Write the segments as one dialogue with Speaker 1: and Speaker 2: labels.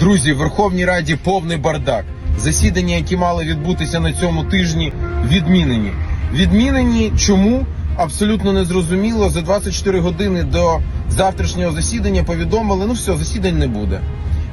Speaker 1: Друзі, в Верховній Раді повний бардак. Засідання, які мали відбутися на цьому тижні, відмінені. Відмінені чому? Абсолютно незрозуміло. За 24 години до завтрашнього засідання повідомили, ну все, засідань не буде.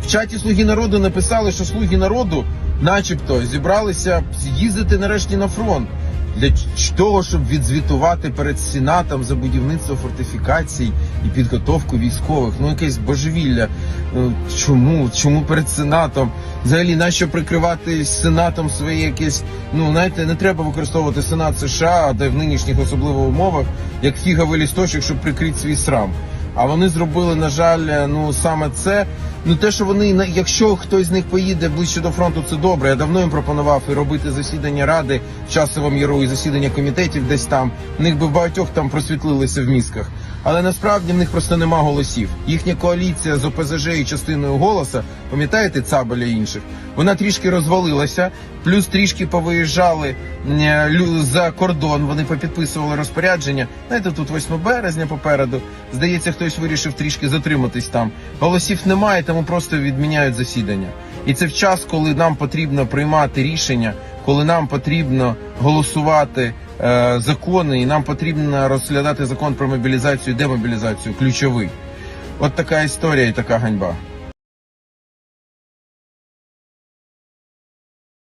Speaker 1: В чаті Слуги народу написали, що слуги народу, начебто, зібралися їздити нарешті на фронт для того, щоб відзвітувати перед сенатом за будівництво фортифікацій і підготовку військових. Ну якесь божевілля. Ну, Чому? Чому перед сенатом? Взагалі, нащо прикривати сенатом своє якесь? Ну знаєте, не треба використовувати сенат США, де в нинішніх особливо умовах, як фіговий лісточок, щоб прикрити свій срам. А вони зробили, на жаль, ну саме це. Ну те, що вони якщо хтось з них поїде ближче до фронту, це добре. Я давно їм пропонував і робити засідання ради в часовому яру і засідання комітетів десь там. В них би багатьох там просвітлилися в мізках. Але насправді в них просто нема голосів. Їхня коаліція з ОПЗЖ і частиною голоса, пам'ятаєте, Цабеля інших, вона трішки розвалилася, плюс трішки повиїжджали е, за кордон. Вони попідписували розпорядження. Знаєте, тут 8 березня попереду. Здається, хтось вирішив трішки затриматись там. Голосів немає, тому просто відміняють засідання. І це в час, коли нам потрібно приймати рішення, коли нам потрібно голосувати е, закони, і нам потрібно розглядати закон про мобілізацію і демобілізацію, ключовий. От така історія і така ганьба.